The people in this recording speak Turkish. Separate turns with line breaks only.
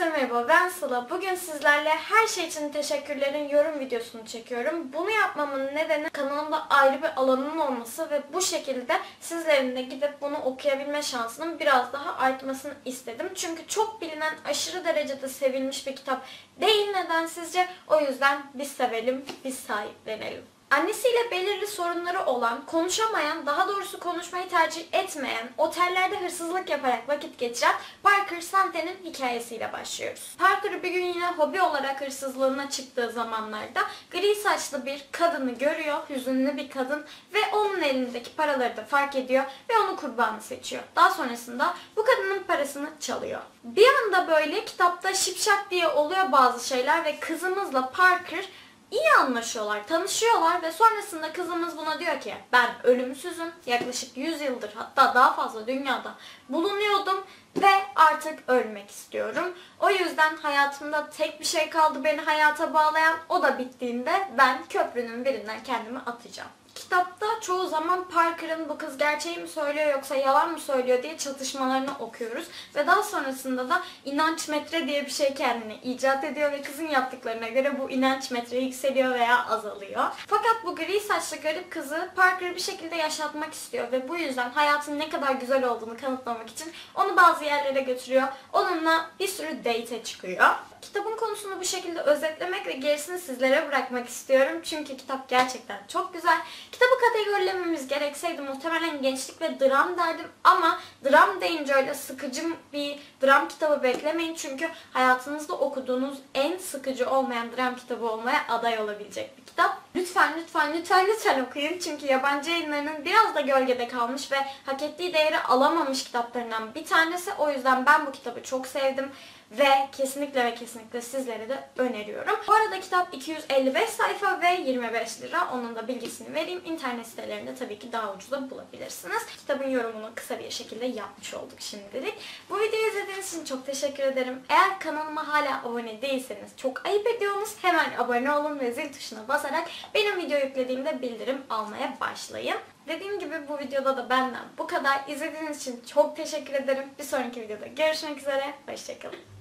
Herkese merhaba ben Sıla. Bugün sizlerle her şey için teşekkürlerin yorum videosunu çekiyorum. Bunu yapmamın nedeni kanalımda ayrı bir alanın olması ve bu şekilde sizlerin de gidip bunu okuyabilme şansının biraz daha artmasını istedim. Çünkü çok bilinen, aşırı derecede sevilmiş bir kitap değil neden sizce? O yüzden biz sevelim, biz sahiplenelim. Annesiyle belirli sorunları olan, konuşamayan, daha doğrusu konuşmayı tercih etmeyen, otellerde hırsızlık yaparak vakit geçiren Parker Sante'nin hikayesiyle başlıyoruz. Parker bir gün yine hobi olarak hırsızlığına çıktığı zamanlarda gri saçlı bir kadını görüyor, hüzünlü bir kadın ve onun elindeki paraları da fark ediyor ve onu kurbanı seçiyor. Daha sonrasında bu kadının parasını çalıyor. Bir anda böyle kitapta şipşak diye oluyor bazı şeyler ve kızımızla Parker iyi anlaşıyorlar, tanışıyorlar ve sonrasında kızımız buna diyor ki ben ölümsüzüm. Yaklaşık 100 yıldır hatta daha fazla dünyada bulunuyordum ve artık ölmek istiyorum. O yüzden hayatımda tek bir şey kaldı beni hayata bağlayan. O da bittiğinde ben köprünün birinden kendimi atacağım. Kitapta çoğu zaman Parker'ın bu kız gerçeği mi söylüyor yoksa yalan mı söylüyor diye çatışmalarını okuyoruz. Ve daha sonrasında da inanç metre diye bir şey kendine icat ediyor ve kızın yaptıklarına göre bu inanç metre yükseliyor veya azalıyor. Fakat bu gri saçlı garip kızı Parker bir şekilde yaşatmak istiyor ve bu yüzden hayatın ne kadar güzel olduğunu kanıtlamak için onu bazı yerlere götürüyor. Onunla bir sürü date çıkıyor. Kitabın konusunu bu şekilde özetlemek ve gerisini sizlere bırakmak istiyorum. Çünkü kitap gerçekten çok güzel. Kitabı kategorilememiz gerekseydi muhtemelen gençlik ve dram derdim ama dram deyince öyle sıkıcı bir dram kitabı beklemeyin. Çünkü hayatınızda okuduğunuz en sıkıcı olmayan dram kitabı olmaya aday olabilecek bir kitap. Lütfen lütfen lütfen lütfen okuyun. Çünkü yabancı yayınlarının biraz da gölgede kalmış ve hak ettiği değeri alamamış kitaplarından bir tanesi. O yüzden ben bu kitabı çok sevdim ve kesinlikle ve kesinlikle sizlere de öneriyorum. Bu arada kitap 255 sayfa ve 25 lira. Onun da bilgisini vereyim. İnternet sitelerinde tabii ki daha ucuza bulabilirsiniz. Kitabın yorumunu kısa bir şekilde yapmış olduk şimdilik. Bu videoyu izlediğiniz için çok teşekkür ederim. Eğer kanalıma hala abone değilseniz çok ayıp ediyorsunuz. Hemen abone olun ve zil tuşuna basarak benim video yüklediğimde bildirim almaya başlayın. Dediğim gibi bu videoda da benden bu kadar. İzlediğiniz için çok teşekkür ederim. Bir sonraki videoda görüşmek üzere. Hoşçakalın.